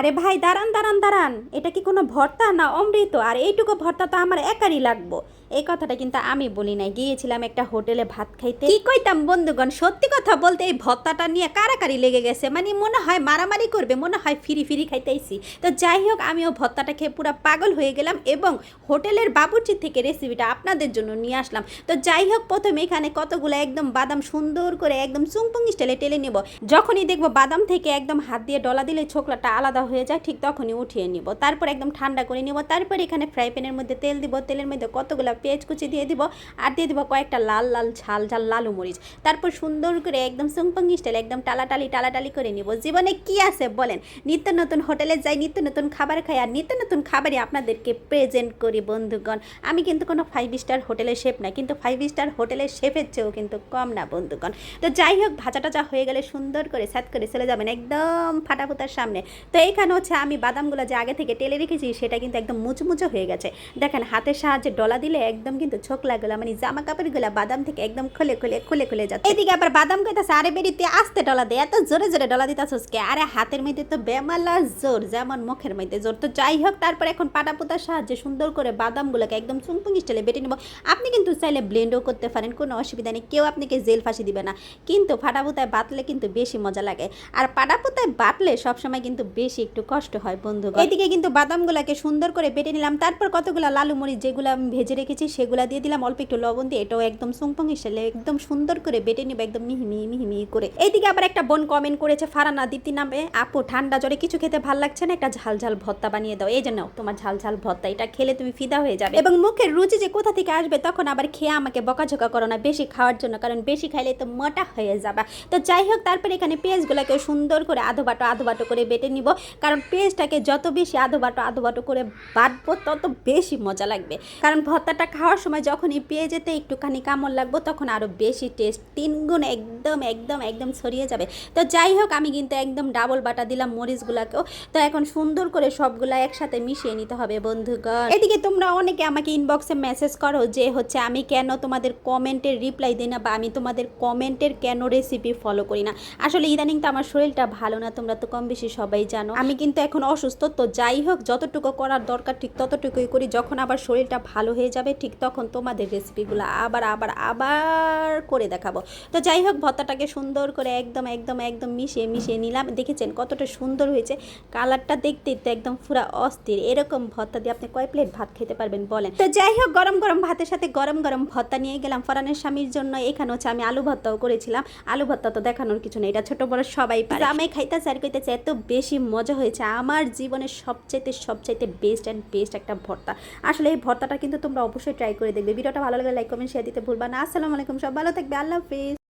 আরে ভাই, দাঁড়ান দাঁড়ান দাঁড়ান। এটা কি কোনো ভর্তা না অমৃত? আর এইটুকু ভর্তা তো আমার একারই লাগবো। এই কথাটা কিন্তু আমি বলি নাই। গিয়েছিলাম একটা হোটেলে ভাত খাইতে। কি কইতাম বন্ধুগণ, সত্যি কথা বলতে এই ভত্তাটা নিয়ে কারাকারি লেগে গেছে। মানে মনে হয় মারামারি করবে, মনে হয় ফিরি ফিরি খাইতেইছি তো যাই হোক, আমি আমিও ভত্তাটা খেয়ে পুরো পাগল হয়ে গেলাম এবং হোটেলের বাবুর্চি থেকে রেসিপিটা আপনাদের জন্য নিয়ে আসলাম। তো যাই হোক, প্রথমে এখানে কতগুলো একদম বাদাম সুন্দর করে একদম চুংপুং স্টাইলে টেলে নেব। যখনই দেখব বাদাম থেকে একদম হাত দিয়ে ডলা দিলে ছোকলাটা আলাদা হয়ে যায়, ঠিক তখনই উঠিয়ে নিব। তারপর একদম ঠান্ডা করে নিব। তারপর এখানে ফ্রাই প্যানের মধ্যে তেল দিব। তেলের মধ্যে কতগুলো পেঁয়াজ কুচি দিয়ে দিব আর দিয়ে দিব কয়েকটা লাল লাল ঝাল ঝাল লালু মরিচ। তারপর সুন্দর করে একদম সুংপং স্টাইল একদম টালাটালি টালাটালি করে নিব। জীবনে কি আছে বলেন? নিত্য নতুন হোটেলে যাই, নিত্য নতুন খাবার খাই আর নিত্য নতুন খাবারই আপনাদেরকে প্রেজেন্ট করি বন্ধুগণ। আমি কিন্তু কোনো ফাইভ স্টার হোটেলের শেফ না, কিন্তু ফাইভ স্টার হোটেলের শেফের চেয়েও কিন্তু কম না বন্ধুগণ। তো যাই হোক ভাজা টাজা হয়ে গেলে সুন্দর করে স্যাত করে চলে যাবেন একদম ফাটাফুতার সামনে। তো এইখানে হচ্ছে আমি বাদামগুলো যে আগে থেকে টেলে রেখেছি, সেটা কিন্তু একদম মুচমুচো হয়ে গেছে। দেখেন হাতের সাহায্যে ডলা দিলে একদম কিন্তু ছোকলাগুলো মানে জামা কাপড়গুলো বাদাম থেকে একদম খুলে খুলে খুলে খুলে যাচ্ছে। এদিকে আবার বাদাম কইতাছে আরে বেরিতে আস্তে ডলা দে, এত জোরে জোরে ডলা দিতাছস কে? আরে হাতের মধ্যে তো বেমালা জোর, যেমন মুখের মধ্যে জোর। তো যাই হোক, তারপর এখন পাটা পোতার সাহায্যে সুন্দর করে বাদামগুলোকে একদম চুংপুং স্টাইলে বেটে নেব। আপনি কিন্তু চাইলে ব্লেন্ডও করতে পারেন, কোনো অসুবিধা নেই, কেউ আপনাকে জেল ফাঁসি দিবে না। কিন্তু ফাটাপুতায় বাটলে কিন্তু বেশি মজা লাগে। আর পাটাপুতায় বাটলে সবসময় কিন্তু বেশি একটু কষ্ট হয় বন্ধু এদিকে কিন্তু বাদামগুলোকে সুন্দর করে বেটে নিলাম, তারপর কতগুলো লালু মরিচ যেগুলো আমি ভেজে রেখেছি সেগুলো দিয়ে দিলাম। অল্প একটু লবণ দিয়ে এটাও একদম সুংপং স্টাইলে একদম সুন্দর করে বেটে নিব, একদম মিহি মিহি মিহি মিহি করে। এইদিকে আবার একটা বোন কমেন্ট করেছে ফারানা দিতি নামে, আপু, ঠান্ডা জ্বরে কিছু খেতে ভালো লাগছে না? একটা ঝাল ঝাল ভর্তা বানিয়ে দাও। এই জন্য তোমার ঝাল ঝাল ভর্তা, এটা খেলে তুমি ফিদা হয়ে যাবে। এবং মুখের রুচি যে কোথা থেকে আসবে তখন আবার খেয়ে আমাকে বকাঝকা করো না বেশি খাওয়ার জন্য, কারণ বেশি খাইলে তো মোটা হয়ে যাবে। তো যাই হোক, তারপরে এখানে পেঁয়াজগুলোকে সুন্দর করে আধো বাটো আধো বাটো করে বেটে নিব, কারণ পেঁয়াজটাকে যত বেশি আধো বাটো আধো বাটো করে বাটবো, তত বেশি মজা লাগবে। কারণ ভর্তাটা খাওয়ার সময় যখনই পেঁয়াজেতে একটুখানি কামড় লাগবো, তখন আরও বেশি টেস্ট তিন গুণ একদম একদম একদম ছড়িয়ে যাবে। তো যাই হোক, আমি কিন্তু একদম ডাবল বাটা দিলাম মরিচগুলোকেও। তো এখন সুন্দর করে সবগুলা একসাথে মিশিয়ে নিতে হবে বন্ধুগণ। এদিকে তোমরা অনেকে আমাকে ইনবক্সে মেসেজ করো যে হচ্ছে, আমি কেন তোমাদের কমেন্টের রিপ্লাই দিই না বা আমি তোমাদের কমেন্টের কেন রেসিপি ফলো করি না? আসলে ইদানিং তো আমার শরীরটা ভালো না, তোমরা তো কম বেশি সবাই জানো। আমি কিন্তু এখন অসুস্থ, তো যাই হোক, যতটুকু করার দরকার, ঠিক ততটুকুই করি। যখন আবার শরীরটা ভালো হয়ে যাবে ঠিক তখন তোমাদের রেসিপিগুলো আবার আবার আবার করে দেখাবো। তো যাই হোক, ভর্তাটাকে সুন্দর করে একদম একদম একদম মিশিয়ে মিশিয়ে নিলাম। দেখেছেন কতটা সুন্দর হয়েছে? কালারটা দেখতেই তো একদম পুরা অস্থির। এরকম ভর্তা দিয়ে আপনি কয় প্লেট ভাত খেতে পারবেন বলেন? তো যাই হোক, গরম গরম ভাতের সাথে গরম গরম ভর্তা নিয়ে গেলাম ফরানের স্বামীর জন্য। এখানে হচ্ছে আমি আলু ভর্তাও করেছিলাম। আলু ভর্তা তো দেখানোর কিছু নেই, এটা ছোট, বড় সবাই পারে। আমি খাইতেছে আর কইতেছে, এত বেশি মজা হয়েছে। আমার জীবনের সবচাইতে সবচাইতে বেস্ট অ্যান্ড বেস্ট একটা ভর্তা। আসলে এই ভর্তাটা কিন্তু তোমরা অবশ্যই ট্রাই করে দেখবে। ভিডিওটা ভালো লাগলে লাইক কমেন্ট শেয়ার দিতে ভুলবা না। আসসালামু আলাইকুম, সব ভালো থাকবে। আল্লাহ হাফিজ।